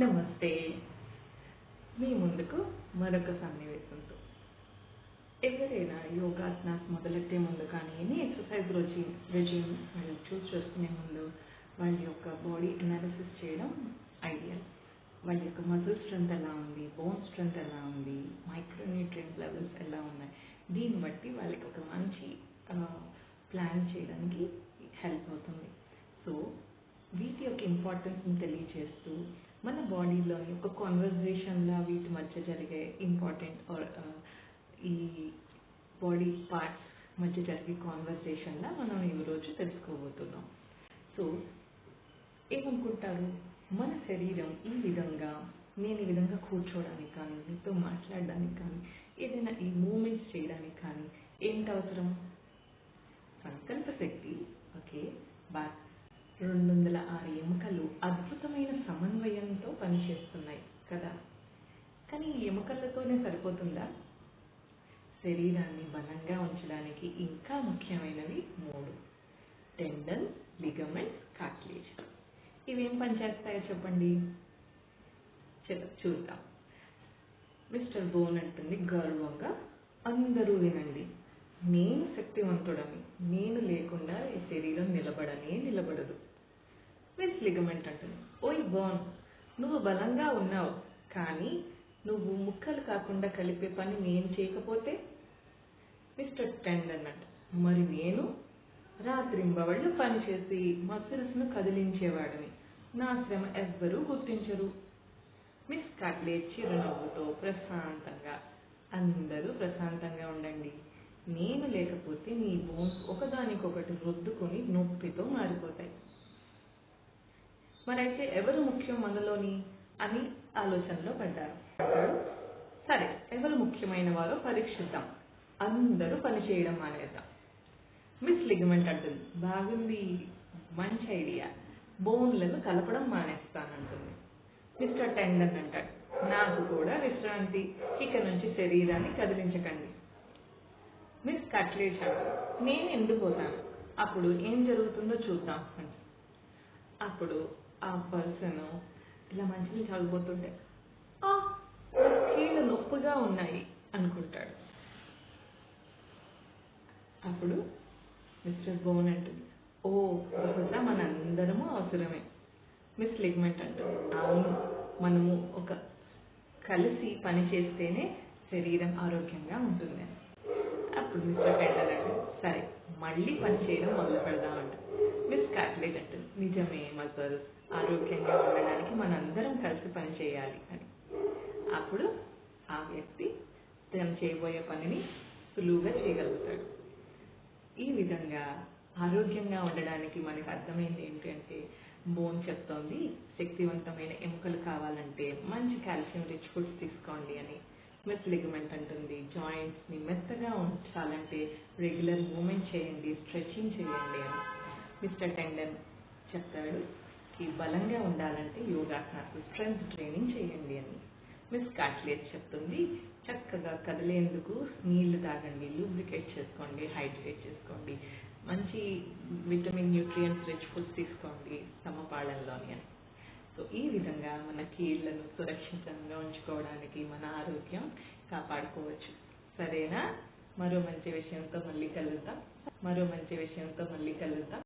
నమస్తే. మీ ముందుకు మరొక సన్నివేశంతో. ఎవరైనా యోగాసనాస్ మొదలెట్టే ముందు కానీ ఎనీ ఎక్సర్సైజ్ రోజు రెజ్యూమ్ వాళ్ళు చూస్ చేసుకునే ముందు వాళ్ళ యొక్క బాడీ అనాలిసిస్ చేయడం ఐడియల్ వాళ్ళ యొక్క మజిల్ స్ట్రెంత్ ఎలా ఉంది బోన్ స్ట్రెంత్ ఎలా ఉంది మైక్రోన్యూట్రియంట్ లెవెల్స్ ఎలా ఉన్నాయి దీన్ని బట్టి వాళ్ళకి ఒక మంచి ప్లాన్ చేయడానికి హెల్ప్ అవుతుంది. సో వీటి యొక్క ఇంపార్టెన్స్ని తెలియజేస్తూ మన బాడీలోని ఒక కాన్వర్జేషన్లో వీటి మధ్య జరిగే ఇంపార్టెంట్ ఆర్ uh, ఈ బాడీ పార్ట్స్ మధ్య జరిగే కాన్వర్సేషన్లా మనం ఈరోజు తెలుసుకోబోతున్నాం. సో ఏమనుకుంటారు? మన శరీరం ఈ విధంగా నేను ఈ విధంగా కూర్చోవడానికి కానీ మీతో మాట్లాడడానికి కానీ ఏదైనా ఈ మూమెంట్స్ చేయడానికి కానీ ఏంటి అవసరం? సంకల్ప శక్తి ఓకే బాట్ రెండు వందల ఆరు ఎముకలు అద్భుతమైన సమన్వయంతో పనిచేస్తున్నాయి కదా కానీ ఈ ఎముకలతోనే సరిపోతుందా? శరీరాన్ని బలంగా ఉంచడానికి ఇంకా ముఖ్యమైనవి మూడు. టెండన్ లిగమెంట్ కాట్లేజ్ ఇవేం పనిచేస్తాయో చెప్పండి? చలో చూద్దాం. మిస్టర్ బోన్ అంటుంది గర్వంగా. అందరూ వినండి. నేను శక్తివంతుడని. నేను లేకుండా ఈ శరీరం నిలబడనే నిలబడదు. మిస్ లిగమెంట్ అంటుంది. ఓయ్ బోన్ నువ్వు బలంగా ఉన్నావు. కానీ నువ్వు ముక్కలు కాకుండా కలిపే పని నేను చేయకపోతే? మిస్టర్ టెండన్ అంట మరి నేను? రాత్రింబవళ్ళు పనిచేసి మసిల్స్ను కదిలించేవాడిని. నా శ్రమ ఎవ్వరూ గుర్తించరు. మిస్ కట్లే చిరునవ్వుతో ప్రశాంతంగా అందరూ ప్రశాంతంగా ఉండండి. నేను లేకపోతే నీ బోన్స్ ఒకదానికొకటి రుద్దుకొని నొప్పితో మారిపోతాయి. మరైతే ఎవరు ముఖ్యం మనలోని అని ఆలోచనలో పడ్డారు. సరే ఎవరు ముఖ్యమైన వారో పరీక్షిద్దాం. అందరూ పని చేయడం మానేద్దాం. మిస్ లిగమెంట్ అంటుంది. బాగుంది మంచి ఐడియా. బోన్లను కలపడం మానేస్తానంటుంది. మిస్టర్ టెండన్ అంటాడు. నాకు కూడా విశ్రాంతి. ఇక నుంచి శరీరాన్ని కదిలించకండి. మిస్ కట్లేట్ నేను నేను ఎండిపోతాను అప్పుడు ఏం జరుగుతుందో చూద్దాం అని అప్పుడు ఆ పర్సన్ ఇలా మంచిగా తాగిపోతుంటే "ఆ, కీళ్ళు నొప్పిగా ఉన్నాయి అనుకుంటాడు. అప్పుడు మిస్టర్ బోన్ అంటుంది ఓ బహుశా మనందరము అవసరమే. మిస్ లిగ్మెంట్ అంటుంది అవును మనము ఒక కలిసి పని చేస్తేనే శరీరం ఆరోగ్యంగా ఉంటుంది. అప్పుడు మిస్టర్ టెండర్ అంటే సరే మళ్ళీ పని చేయడం మొదలు పెడదామంట మిస్ కాట్లేట్ అంటుంది నిజమే మజల్ ఆరోగ్యంగా ఉండడానికి మనందరం కలిసి పని చేయాలి అని. అప్పుడు ఆ వ్యక్తి తను చేయబోయే పనిని సులువుగా చేయగలుగుతాడు. ఈ విధంగా ఆరోగ్యంగా ఉండడానికి మనకు అర్థమైంది ఏంటంటే బోన్ చెప్తోంది శక్తివంతమైన ఎముకలు కావాలంటే మంచి కాల్షియం రిచ్ ఫుడ్స్ తీసుకోండి అని మిస్ లిగమెంట్ అంటుంది. జాయింట్స్ని మెత్తగా ఉంచాలంటే రెగ్యులర్ మూమెంట్ చేయండి స్ట్రెచింగ్ చేయండి అని మిస్టర్ టెండన్ చెప్తాడు. ఈ బలంగా ఉండాలంటే యోగాసనాలు స్ట్రెంగ్త్ ట్రైనింగ్ చేయండి అని. మిస్ కాట్లేట్ చెప్తుంది. చక్కగా కదిలేందుకు నీళ్ళు తాగండి లూబ్రికేట్ చేసుకోండి హైడ్రేట్ చేసుకోండి. మంచి విటమిన్ న్యూట్రియంట్స్ రిచ్ ఫుడ్స్ తీసుకోండి సమపాళంలోని అని సో ఈ విధంగా మన కీళ్ళను సురక్షితంగా ఉంచుకోవడానికి మన ఆరోగ్యం కాపాడుకోవచ్చు. సరేనా? మరో మంచి విషయంతో మళ్ళీ కలుద్దాం. మరో మంచి విషయంతో మళ్ళీ కలుద్దాం.